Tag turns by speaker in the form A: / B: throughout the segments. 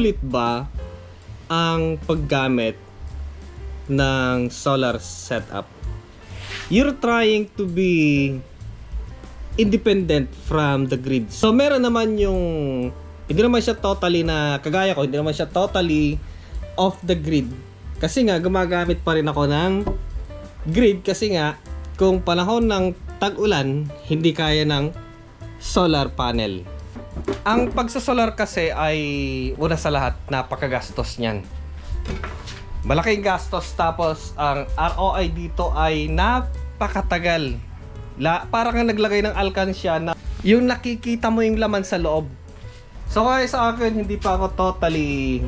A: sulit ba ang paggamit ng solar setup? You're trying to be independent from the grid. So meron naman yung hindi naman siya totally na kagaya ko, hindi naman siya totally off the grid. Kasi nga gumagamit pa rin ako ng grid kasi nga kung panahon ng tag-ulan, hindi kaya ng solar panel. Ang pagsasolar kasi ay una sa lahat napakagastos niyan. Malaking gastos tapos ang ROI dito ay napakatagal. La, parang naglagay ng alkansya na yung nakikita mo yung laman sa loob. So kaya sa akin hindi pa ako totally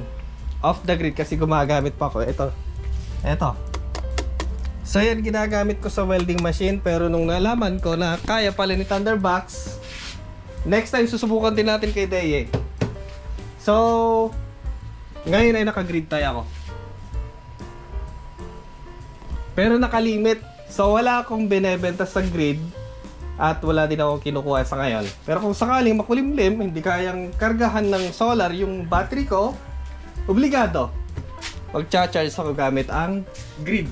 A: off the grid kasi gumagamit pa ako. Ito. Ito. So yan ginagamit ko sa welding machine pero nung nalaman ko na kaya pala ni Thunderbox, next time susubukan din natin kay Deye. So, ngayon ay naka-grid tie ako. Pero nakalimit. So wala akong binebenta sa grid at wala din ako kinukuha sa ngayon. Pero kung sakaling makulimlim, hindi kayang kargahan ng solar yung battery ko, obligado. Mag-charge ako gamit ang grid.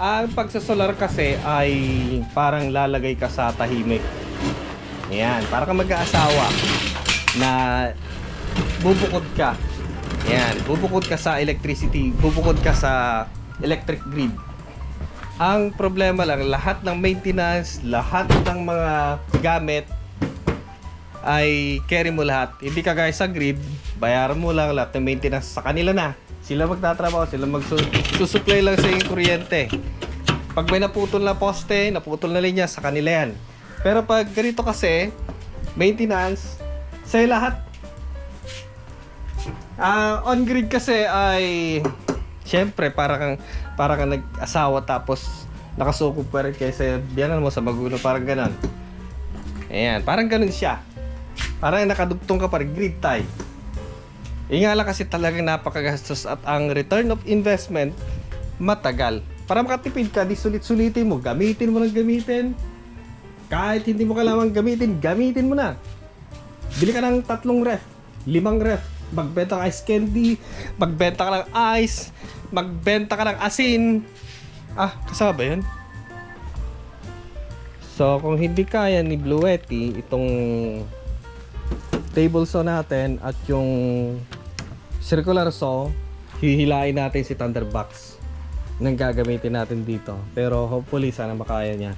A: Ang pagsasolar kasi ay parang lalagay ka sa tahimik. Ayan, para ka mag-aasawa na bubukod ka. Ayan, bubukod ka sa electricity, bubukod ka sa electric grid. Ang problema lang, lahat ng maintenance, lahat ng mga gamit ay carry mo lahat. Hindi ka guys sa grid, bayaran mo lang lahat ng maintenance sa kanila na. Sila magtatrabaho, sila magsusupply lang sa yung kuryente. Pag may naputol na poste, naputol na linya, sa kanila yan. Pero pag ganito kasi, maintenance, sa lahat. Ah, on grid kasi ay Siyempre, para kang para kang nag-asawa tapos nakasuko pa rin kaysa biyanan mo sa magulo, parang ganon. Ayan, parang ganon siya. Parang nakadugtong ka pa rin, grid tie. Yung nga lang kasi talagang napakagastos at ang return of investment matagal. Para makatipid ka, di sulit-sulitin mo, gamitin mo ng gamitin. Kahit hindi mo kailangan gamitin, gamitin mo na. Bili ka ng tatlong ref, limang ref, magbenta ka ice candy, magbenta ka ng ice, magbenta ka ng asin. Ah, kasama ba yun? So, kung hindi kaya ni Bluetti itong table saw natin at yung circular saw, hihilain natin si Thunderbox nang gagamitin natin dito. Pero hopefully sana makaya niya.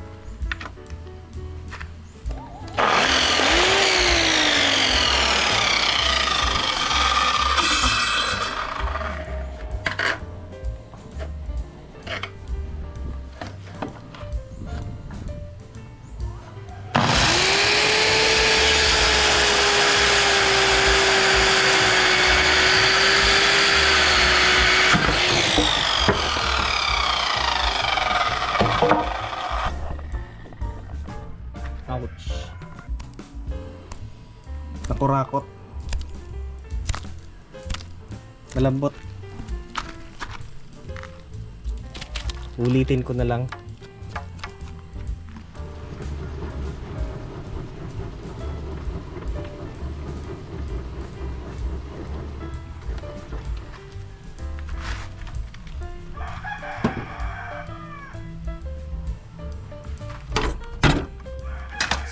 A: Malambot. Ulitin ko na lang.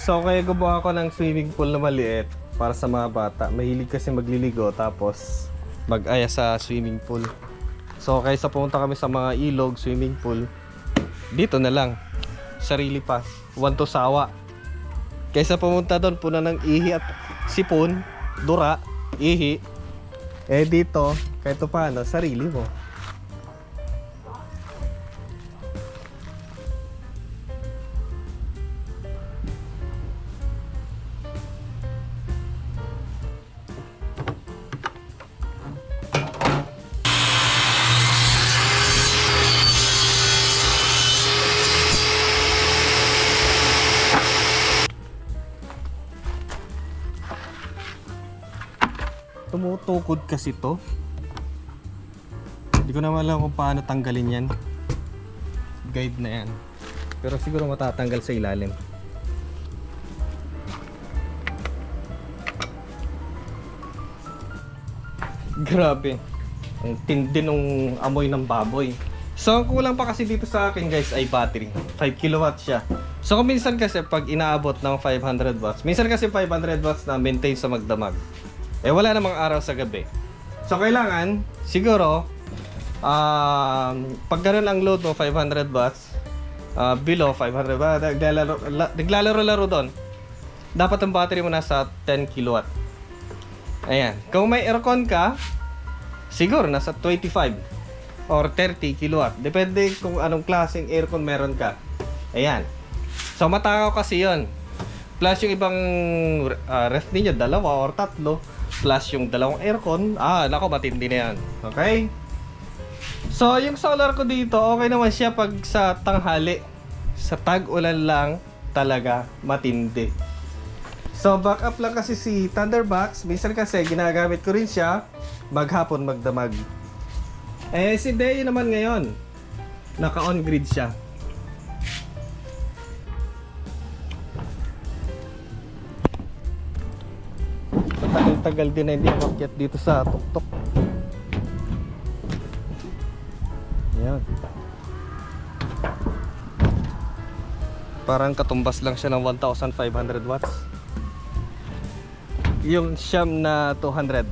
A: So kaya gumawa ko ng swimming pool na maliit para sa mga bata. Mahilig kasi magliligo tapos mag-aya sa swimming pool. So kaysa pumunta kami sa mga ilog, swimming pool, dito na lang. Sarili pa. One to sawa. Kaysa pumunta doon, puna ng ihi at sipon, dura, ihi. Eh dito, kahit paano, sarili mo. Tumutukod kasi to. Hindi ko naman alam kung paano tanggalin yan. Guide na yan. Pero siguro matatanggal sa ilalim. Grabe. Ang tindi nung amoy ng baboy. So, ang kulang pa kasi dito sa akin guys ay battery. 5 kilowatts siya. So, kung minsan kasi pag inaabot ng 500 watts, minsan kasi 500 watts na maintain sa magdamag. Eh, wala namang araw sa gabi. So, kailangan, siguro, um, pag ganun ang load mo, 500 watts, uh, below 500 watts, naglalaro, la- naglalaro-laro doon, dapat ang battery mo nasa 10 kilowatt. Ayan. Kung may aircon ka, siguro nasa 25 or 30 kilowatt. Depende kung anong klaseng aircon meron ka. Ayan. So matakaw kasi yon. Plus yung ibang uh, ref ninyo, dalawa or tatlo. Plus yung dalawang aircon. Ah, nako, matindi na yan. Okay? So, yung solar ko dito, okay naman siya pag sa tanghali. Sa tag-ulan lang, talaga matindi. So, backup lang kasi si Thunderbox. Minsan kasi ginagamit ko rin siya maghapon magdamag. Eh, si Deo naman ngayon, naka-on grid siya. Tagal-tagal din na hindi umakyat dito sa tuktok. Yan. Parang katumbas lang siya ng 1,500 watts. Yung siyam na 200.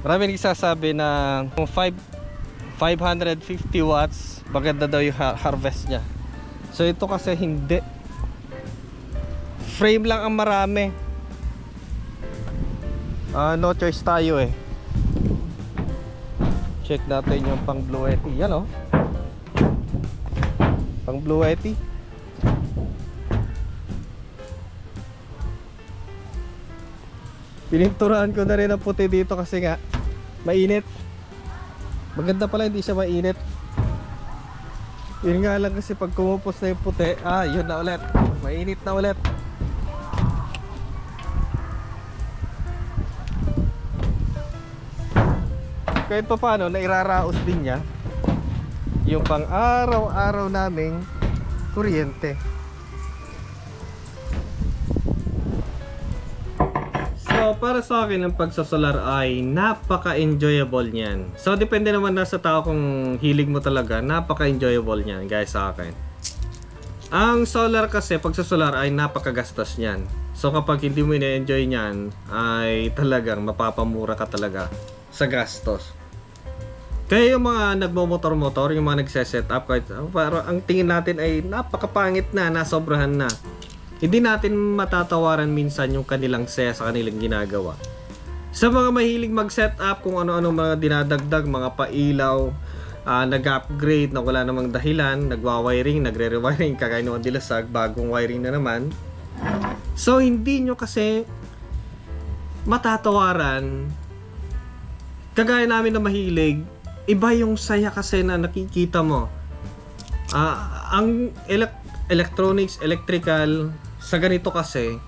A: Marami nagsasabi na kung 5 550 watts, maganda daw yung ha- harvest niya. So ito kasi hindi. Frame lang ang marami. Ah, no choice tayo eh. Check natin yung pang Blue Yeti. Yan oh. Pang Blue Yeti. Pininturahan ko na rin ang puti dito kasi nga mainit. Maganda pala hindi siya mainit. Yun nga lang kasi pag kumupos na yung puti, ah, yun na ulit. Mainit na ulit. Kahit pa paano, nairaraos din niya yung pang araw-araw naming kuryente. So, para sa akin, ang pagsasolar ay napaka-enjoyable niyan. So, depende naman na sa tao kung hilig mo talaga, napaka-enjoyable niyan, guys, sa akin. Ang solar kasi, pagsasolar ay napakagastos niyan. So, kapag hindi mo ina-enjoy niyan, ay talagang mapapamura ka talaga sa gastos. Kaya yung mga nagmomotor-motor, yung mga nagse-set up, kahit, para ang tingin natin ay napakapangit na, nasobrahan na hindi natin matatawaran minsan yung kanilang saya sa kanilang ginagawa. Sa mga mahilig mag-set up kung ano-ano mga dinadagdag, mga pailaw, ah, nag-upgrade na wala namang dahilan, nagwa-wiring, nagre-rewiring, kagaya ng dilasag, bagong wiring na naman. So, hindi nyo kasi matatawaran kagaya namin na mahilig, iba yung saya kasi na nakikita mo. Ah, ang elec- electronics, electrical, sa ganito kasi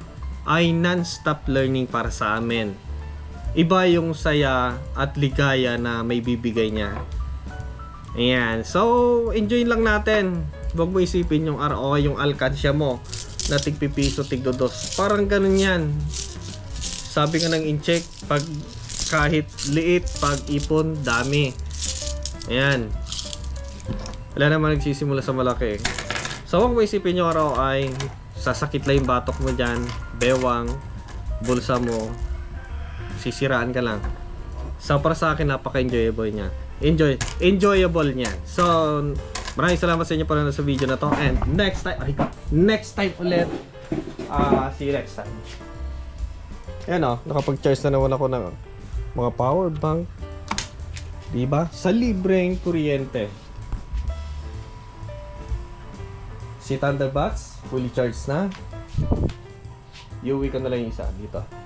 A: ay non-stop learning para sa amin. Iba yung saya at ligaya na may bibigay niya. Ayan. So, enjoy lang natin. Huwag mo isipin yung RO, yung alkansya mo na tigpipiso, tigdodos. Parang ganun yan. Sabi nga ng incheck, pag kahit liit, pag ipon, dami. Ayan. Wala naman nagsisimula sa malaki. So, huwag mo isipin yung araw ay sasakit lang yung batok mo dyan, bewang, bulsa mo, sisiraan ka lang. So, para sa akin, napaka-enjoyable niya. Enjoy, enjoyable niya. So, maraming salamat sa inyo para sa video na to. And next time, ay, next time ulit. Ah, see you next time. Ayan o, nakapag-charge na naman ako ng mga power bank. Diba? Sa libreng kuryente. Si Thunderbox, fully charged na. Iuwi ko na lang yung isa dito.